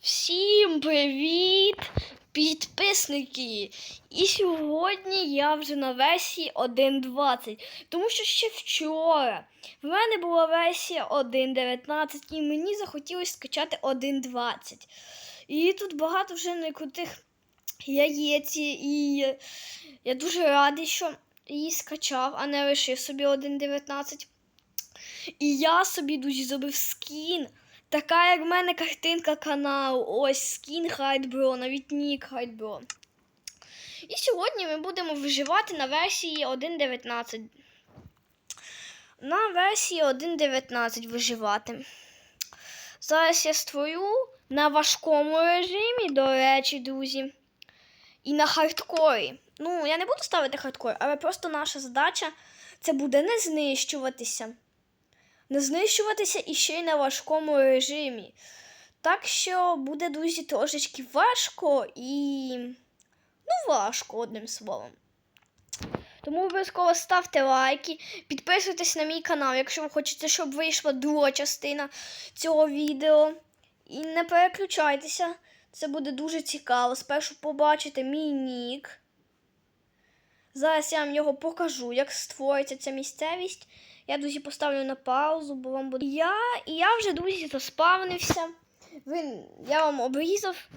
Всім привіт, підписники! І сьогодні я вже на версії 1.20, тому що ще вчора в мене була версія 1.19 і мені захотілося скачати 1.20. І тут багато вже некрутих яєць, і я дуже радий, що її скачав, а не лишив собі 1.19. І я собі дуже зробив скін. Така, як в мене картинка каналу. Ось скін Хайдбро, навіть нік Хайдбро. І сьогодні ми будемо виживати на версії 1.19. На версії 1.19 виживати. Зараз я створю на важкому режимі, до речі, друзі. І на хардкорі. Ну, я не буду ставити хардкор, але просто наша задача це буде не знищуватися не знищуватися і ще й на важкому режимі. Так що буде, друзі, трошечки важко і. Ну, важко, одним словом. Тому обов'язково ставте лайки, підписуйтесь на мій канал, якщо ви хочете, щоб вийшла друга частина цього відео. І не переключайтеся, це буде дуже цікаво. Спершу побачите мій нік. Зараз я вам його покажу, як створиться ця місцевість. Я, друзі, поставлю на паузу, бо вам буде. Я і я вже, друзі, заспавнився. Ви, я вам обрізав,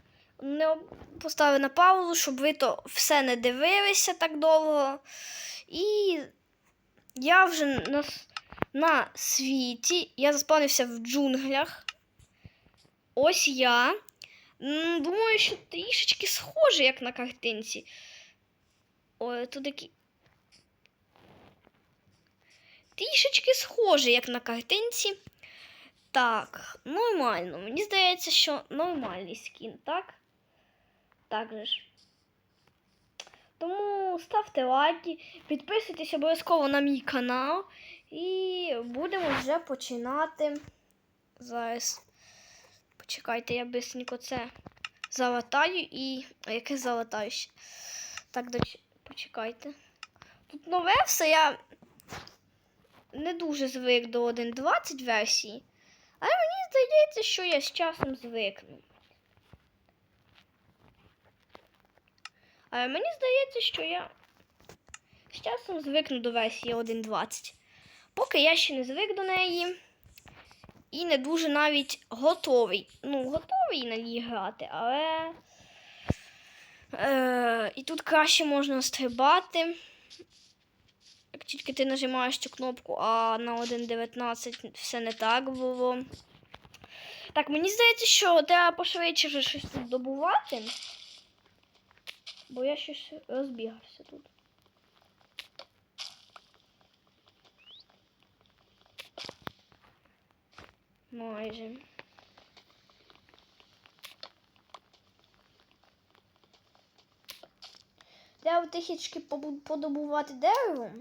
не поставив на паузу, щоб ви то все не дивилися так довго. І я вже на, на світі, я заспавнився в джунглях. Ось я. Думаю, що трішечки схоже, як на картинці. Ой, тут такі трішечки схоже, як на картинці. Так, нормально. Мені здається, що нормальний скін, так? Так же ж. Тому ставте лайки, підписуйтесь обов'язково на мій канал. І будемо вже починати. Зараз. Почекайте, я бисенько це залатаю і. А яке залатаю ще? Так, доч... почекайте. Тут нове все, я не дуже звик до 1.20 версії, але мені здається, що я з часом звикну. Але мені здається, що я з часом звикну до версії 1.20. Поки я ще не звик до неї і не дуже навіть готовий. Ну, готовий на ній грати, але. Е, і тут краще можна стрибати. Як тільки ти нажимаєш цю кнопку, а на 1.19 все не так було. Так, мені здається, що треба пошвидше вже щось тут добувати. Бо я щось розбігався тут. Майже. Треба побу- подобувати дерево.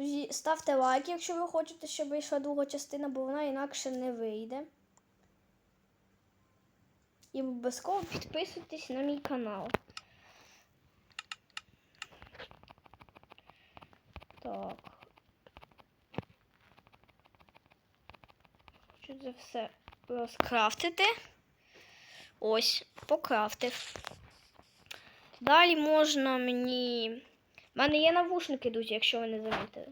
Друзі, ставте лайк, якщо ви хочете, щоб вийшла друга частина, бо вона інакше не вийде. І обов'язково підписуйтесь на мій канал. Так. Хочу це все розкрафтити. Ось, покрафтив. Далі можна мені. У мене є навушники, друзі, якщо ви не замітили.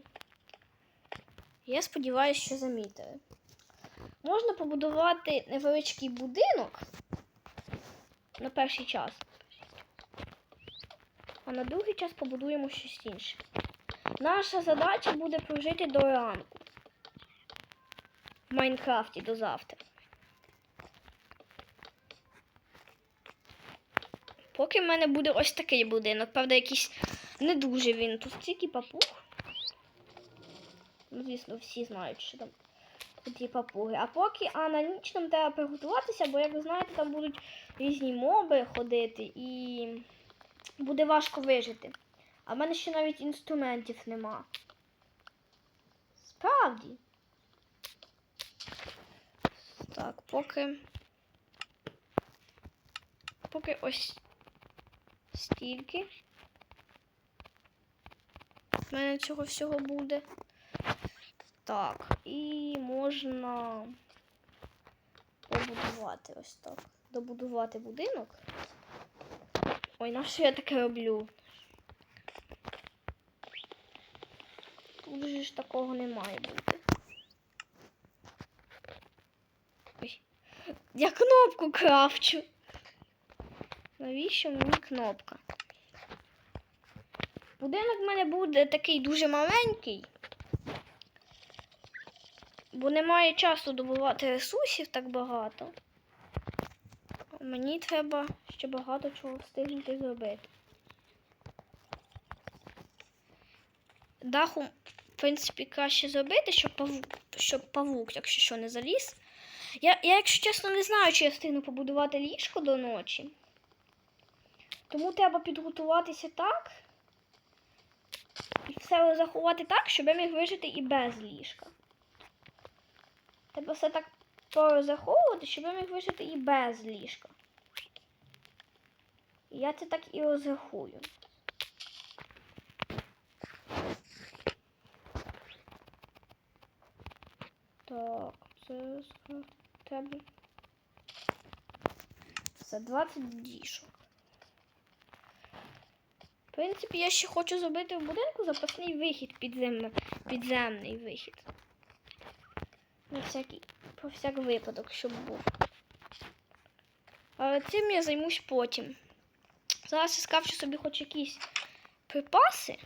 Я сподіваюся, що замітили. Можна побудувати невеличкий будинок на перший час. А на другий час побудуємо щось інше. Наша задача буде прожити до ранку. В Майнкрафті до завтра. Поки в мене буде ось такий будинок. Правда, якийсь не дуже він. Тут тільки папуг. Ну, звісно, всі знають, що там є папуги. А поки а на ніч нам треба приготуватися, бо, як ви знаєте, там будуть різні моби ходити і буде важко вижити. А в мене ще навіть інструментів нема. Справді. Так, поки. Поки ось стільки. У мене цього всього буде. Так, і можна побудувати ось так. Добудувати будинок. Ой, на що я таке роблю? Тут же ж такого не має бути. Ой. Я кнопку крафчу. Навіщо мені кнопка? Будинок в мене буде такий дуже маленький. Бо немає часу добувати ресурсів так багато. Мені треба ще багато чого встигнути зробити. Даху, в принципі, краще зробити, щоб павук, щоб павук, якщо що, не заліз. Я, я, якщо чесно, не знаю, чи я встигну побудувати ліжко до ночі. Тому треба підготуватися так. Все заховати так, щоб я міг вижити і без ліжка. Треба все так порозраховувати, щоб я міг вижити і без ліжка. І я це так і розрахую. Так, це треба. Це 20 дішок. В принципі, я ще хочу зробити в будинку запасний вихід підземний, підземний вихід. На всякий, про всяк випадок, щоб був. Але цим я займусь потім. Зараз я скавчу собі хоч якісь припаси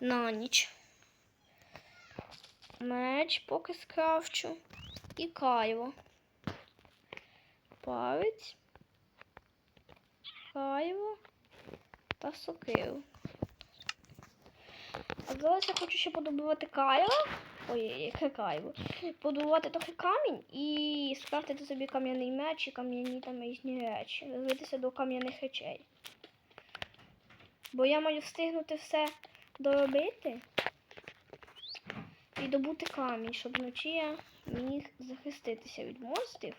на ніч. Меч поки скрафчу. І кайво. Палець. Кайво та сокиру. А зараз я хочу ще подобувати кайво. Ой, яке кайво. Подобувати трохи камінь і скрафтити собі кам'яний меч і кам'яні там різні речі. Розвитися до кам'яних речей. Бо я маю встигнути все доробити і добути камінь, щоб вночі я міг захиститися від монстрів.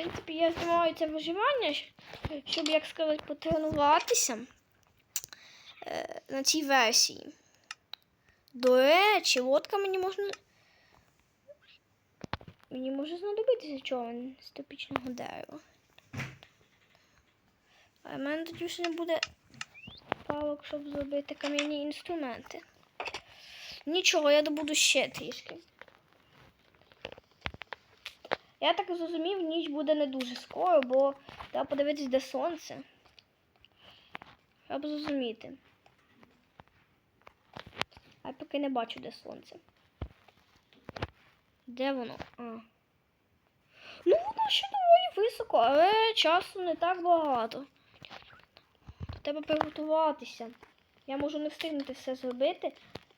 В принципі, я знімаю це виживання, щоб, як сказати, потренуватися е, на цій версії. До речі, лодка мені можна. Мені може знадобитися човен з топічного дерева. А в мене тоді вже не буде палок, щоб зробити кам'яні інструменти. Нічого, я добуду ще трішки. Я так зрозумів, ніч буде не дуже скоро, бо треба подивитись, де сонце. Щоб зрозуміти. А я поки не бачу, де сонце. Де воно? А. Ну, воно ще доволі високо, але часу не так багато. Треба приготуватися. Я можу не встигнути все зробити,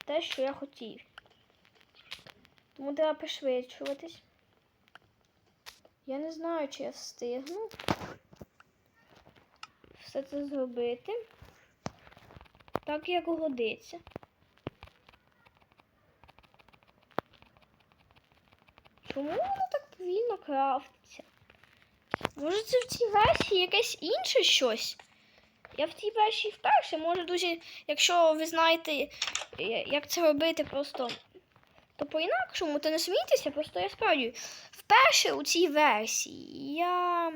те, що я хотів. Тому треба пришвидшуватись. Я не знаю, чи я встигну все це зробити. Так, як годиться. Чому воно так повільно крафтиться? Може це в цій версії якесь інше щось? Я в цій версії вперше, може дуже, якщо ви знаєте, як це робити просто, то по-інакшому, то не смійтеся, просто я справді вперше у цій версії. Я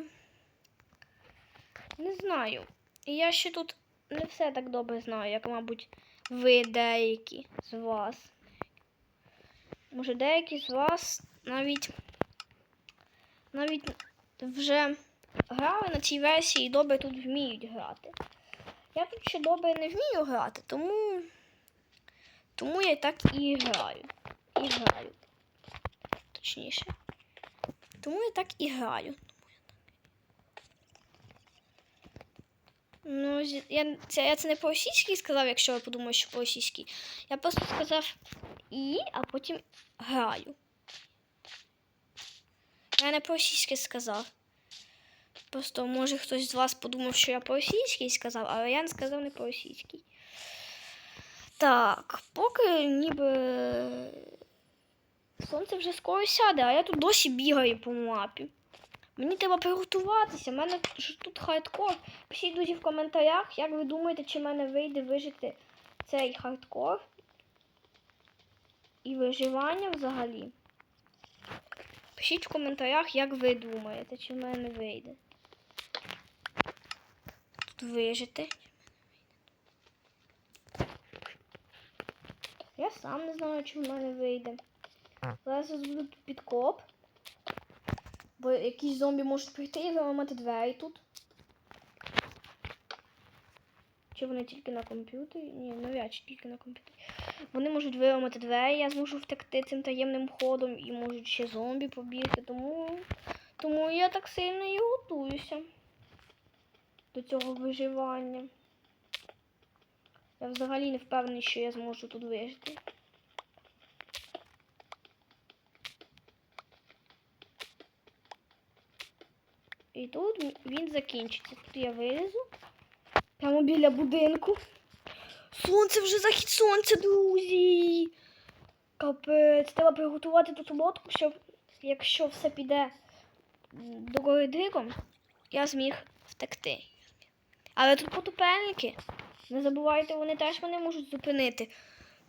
не знаю. Я ще тут не все так добре знаю, як, мабуть, ви деякі з вас. Може, деякі з вас навіть навіть вже грали на цій версії і добре тут вміють грати. Я тут ще добре не вмію грати, тому тому я так і граю. І граю. Точніше. Тому я так і граю. Ну, я це, я це не по-російськи сказав, якщо ви подумали, що по-російськи. Я просто сказав і, а потім граю. Я не по-російськи сказав. Просто може хтось з вас подумав, що я по-російськи сказав, але я не сказав не по-російськи. Так, поки ніби сонце вже скоро сяде, а я тут досі бігаю по мапі. Мені треба приготуватися. У мене тут хардкор. Пишіть, друзі, в коментарях, як ви думаєте, чи в мене вийде вижити цей хардкор. і виживання взагалі. Пишіть в коментарях, як ви думаєте, чи в мене вийде. Тут вижити. Я сам не знаю, чи в мене вийде. Зараз буду підкоп. Бо якісь зомбі можуть прийти і виламати двері тут. Чи вони тільки на комп'ютері? Ні, навряд чи тільки на комп'ютері. Вони можуть виламати двері, я зможу втекти цим таємним ходом і можуть ще зомбі побігти, тому, тому я так сильно і готуюся до цього виживання. Я взагалі не впевнений, що я зможу тут вижити. І тут він закінчиться. Тут я вилізу. Прямо біля будинку. Сонце вже захід сонця, друзі. Капець, треба приготувати тут лодку, щоб якщо все піде догори диком, я зміг втекти. Але тут потопельники. Не забувайте, вони теж мене можуть зупинити.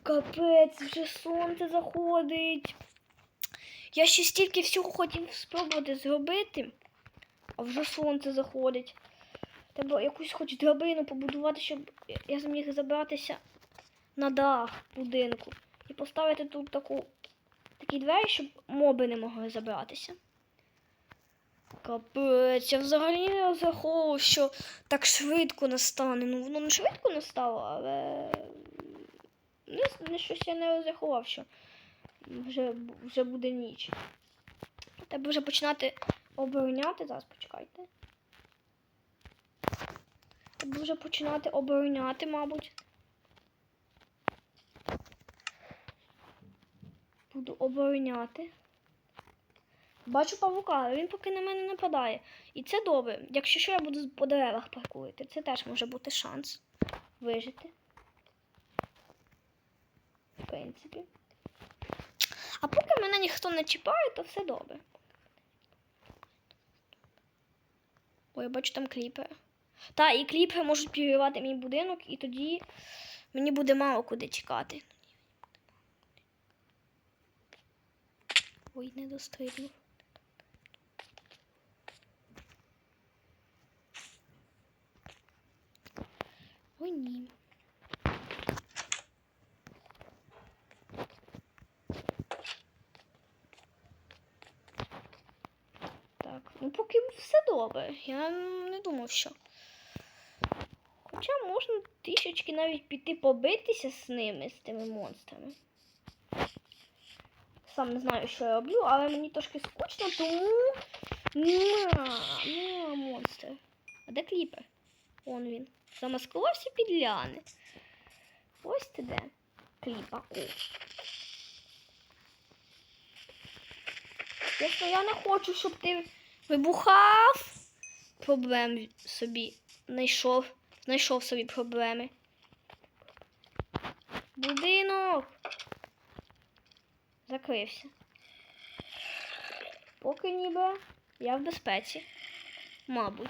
Капець, вже сонце заходить. Я ще стільки всього хотів спробувати зробити, а вже сонце заходить. Треба якусь хоч драбину побудувати, щоб я зміг забратися на дах будинку. І поставити тут таку, такі двері, щоб моби не могли забратися. Капець, я взагалі не розраховував, що так швидко настане. Ну, воно не швидко настало, але не, щось я не розрахував, що вже, вже буде ніч. Треба вже починати обороняти. Зараз почекайте. Треба вже починати обороняти, мабуть. Буду обороняти. Бачу павука, але він поки на мене нападає. І це добре. Якщо що я буду по деревах паркувати, це теж може бути шанс вижити. В принципі. А поки мене ніхто не чіпає, то все добре. Ой, я бачу там кліпи. Та, і кліпи можуть підривати мій будинок, і тоді мені буде мало куди чекати. Ой, не дострибнув. Ой, ні. Так, ну поки все добре. Я не думав, що. Хоча можна трішечки навіть піти побитися з ними, з тими монстрами. Сам не знаю, що я роблю, але мені трошки скучно, тому. На, монстр. А де кліпер? Вон він. Замаскувався під ляни. Ось ти де. Кліпа. О. Чесно, я не хочу, щоб ти вибухав. Проблем собі знайшов. Знайшов собі проблеми. Будинок. Закрився. Поки ніби я в безпеці. Мабуть.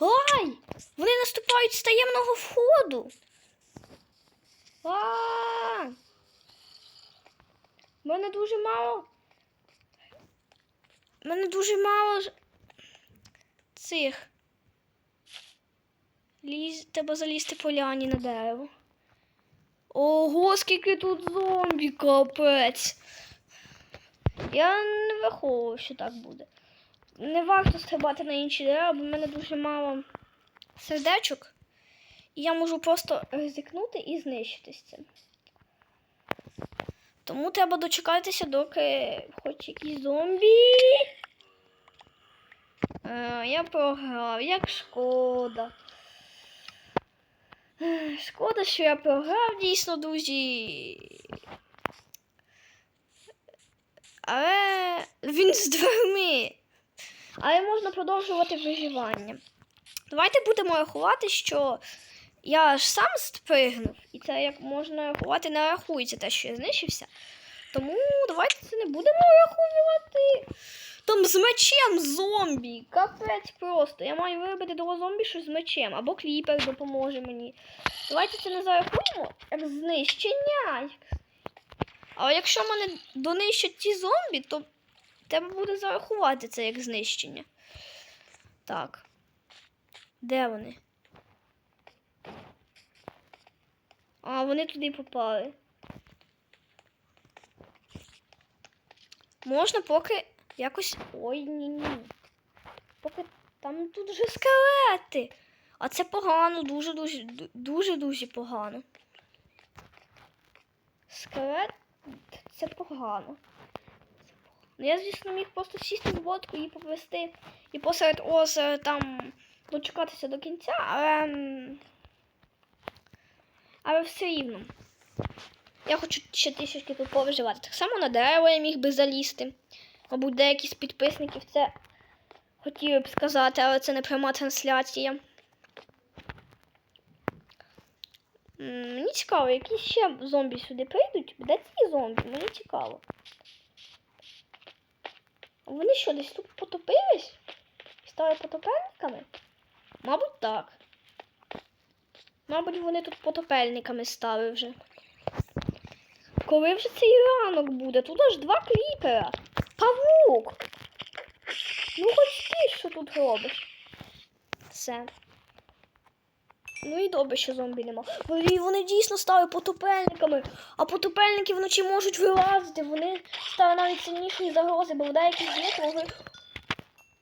Ай! Вони наступають з таємного входу. А! У мене дуже мало. У мене дуже мало цих. Ліз... Треба залізти поляні на дерево. Ого, скільки тут зомбі, капець. Я не враховував, що так буде. Не варто стрибати на інші дерева, бо в мене дуже мало сердечок. І я можу просто ризикнути і знищитись цим. Тому треба дочекатися, доки хоч якісь зомбі. Е, я програв, як шкода. Шкода, що я програв дійсно, друзі. Але він з дверми. Але можна продовжувати виживання. Давайте будемо рахувати, що я ж сам спригнув, і це як можна рахувати, не рахується те, що я знищився. Тому давайте це не будемо рахувати. Там з мечем зомбі. Капець просто. Я маю вибити того зомбі, що з мечем. Або кліпер допоможе мені. Давайте це не зарахуємо як знищення. А якщо мене донищать ті зомбі, то треба буде зарахувати це як знищення. Так. Де вони? А, вони туди попали. Можна поки якось. Ой, ні, ні. Поки там тут вже скелети. А це погано, дуже дуже дуже дуже погано. Скелет це погано. Ну, я, звісно, міг просто сісти в лодку і повести і посеред озера там дочекатися до кінця, але. Але все рівно. Я хочу ще трішечки тут повиживати. Так само на дерево я міг би залізти. Мабуть, деякі з підписників це хотіли б сказати, але це не пряма трансляція. Мені цікаво, які ще зомбі сюди прийдуть. Де ці зомбі? Мені цікаво. Вони що, десь тут потопились? Стали потопельниками? Мабуть, так. Мабуть, вони тут потопельниками стали вже. Коли вже цей ранок буде? Тут аж два кліпера. Павук! Ну хоч ти що тут робиш? Все. Ну і добре, що зомбі нема. Вони, вони дійсно стали потопельниками, а потопельники вночі можуть вилазити. Вони стали навіть сильнішої загрози, бо в деяких з них могли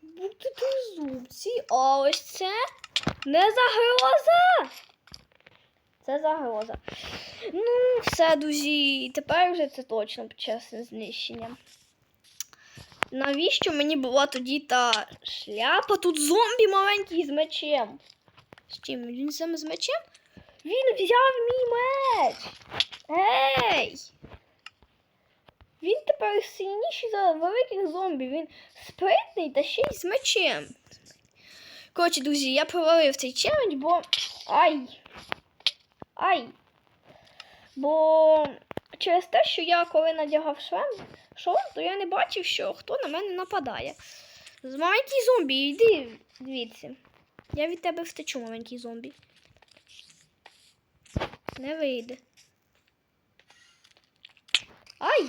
бути тризубці. А ось це не загроза. Це загроза. Ну, все, друзі, тепер вже це точно чесне знищення. Навіщо мені була тоді та шляпа? Тут зомбі маленький з мечем. З чим? Він саме з мечем? Він взяв мій меч. Ей! Він тепер сильніший за великих зомбі. Він спритний та ще й з мечем. Коротше, друзі, я провалив цей челендж, бо. Ай! Ай! Бо через те, що я коли надягав шлем, шолом, то я не бачив, що хто на мене нападає. З маленький зомбі, йди звідси. Я від тебе втечу, маленький зомбі. Не вийде. Ай!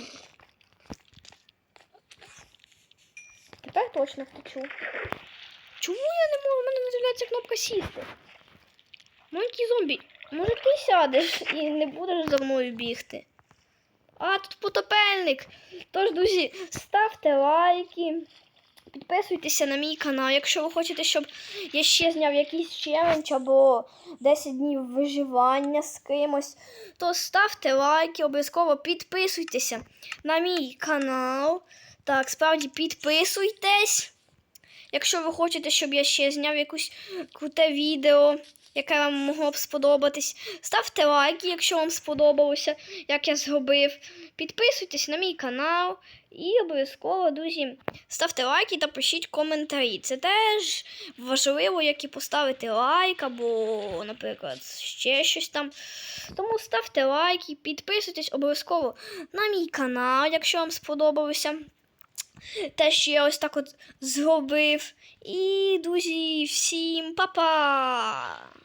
Тепер точно втечу. Чому я не можу? У мене не з'являється кнопка сісти. Маленький зомбі, може ти сядеш і не будеш за мною бігти? А, тут потопельник. Тож, друзі, ставте лайки. Підписуйтеся на мій канал, якщо ви хочете, щоб я ще зняв якийсь челендж або 10 днів виживання з кимось, то ставте лайки, обов'язково підписуйтеся на мій канал. Так, справді підписуйтесь. Якщо ви хочете, щоб я ще зняв якусь круте відео, яке вам могло б сподобатись, ставте лайки, якщо вам сподобалося, як я зробив. Підписуйтесь на мій канал і обов'язково, друзі, ставте лайки та пишіть коментарі. Це теж важливо, як і поставити лайк або, наприклад, ще щось там. Тому ставте лайки, підписуйтесь обов'язково на мій канал, якщо вам сподобалося. Те, що я ось так от зробив. І, друзі, всім па-па!